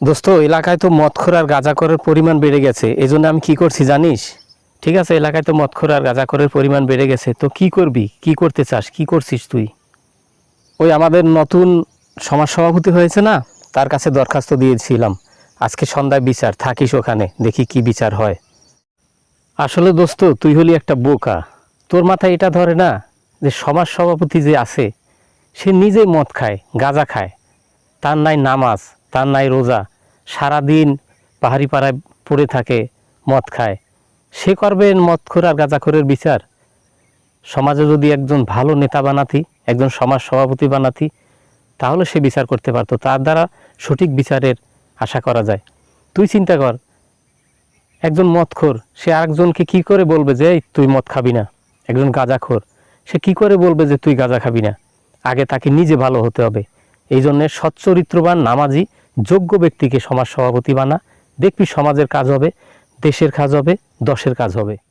দোস্ত, এলাকায় তো মদখোর আর গাঁজাখোরের পরিমাণ বেড়ে গেছে এই জন্য আমি কি করছি জানিস? ঠিক আছে, এলাকায় তো মদখোর আর গাঁজাখোরের পরিমাণ বেড়ে গেছে, তো কি করবি? কি করতে চাস? কি করছিস তুই? ওই আমাদের নতুন সমাজ সভাপতি হয়েছে না, তার কাছে দরখাস্ত দিয়েছিলাম। আজকে সন্ধ্যায় বিচার, থাকিস ওখানে, দেখি কি বিচার হয়। আসলে দোস্ত, তুই হলি একটা বোকা। তোর মাথায় এটা ধরে না যে সমাজ সভাপতি যে আছে, সে নিজেই মদ খায়, গাঁজা খায়। তার নাই নামাজ। তার নাই রোজা। সারাদিন পাহাড়ি পাড়ায় পড়ে থাকে মদ খায়। সে করবে মদখোর আর গাঁজাখোরের বিচার। সমাজে যদি একজন ভালো নেতা বানাতি একজন সমাজ সভাপতি বানাতি তাহলে সে বিচার করতে পারতো। তার দ্বারা সঠিক বিচারের আশা করা যায়। তুই চিন্তা কর একজন মদখোর সে আরেকজনকে কি করে বলবে যে "এই, তুই মদ খাবি না। একজন গাঁজাখোর সে কি করে বলবে যে তুই গাঁজা খাবি না? আগে তাকে নিজে ভালো হতে হবে। এই জন্যে সচ্চরিত্রবান নামাজি যোগ্য ব্যক্তিকে সমাজ সভাপতি বানা, দেখবি সমাজের কাজ হবে, দেশের কাজ হবে, দশের কাজ হবে।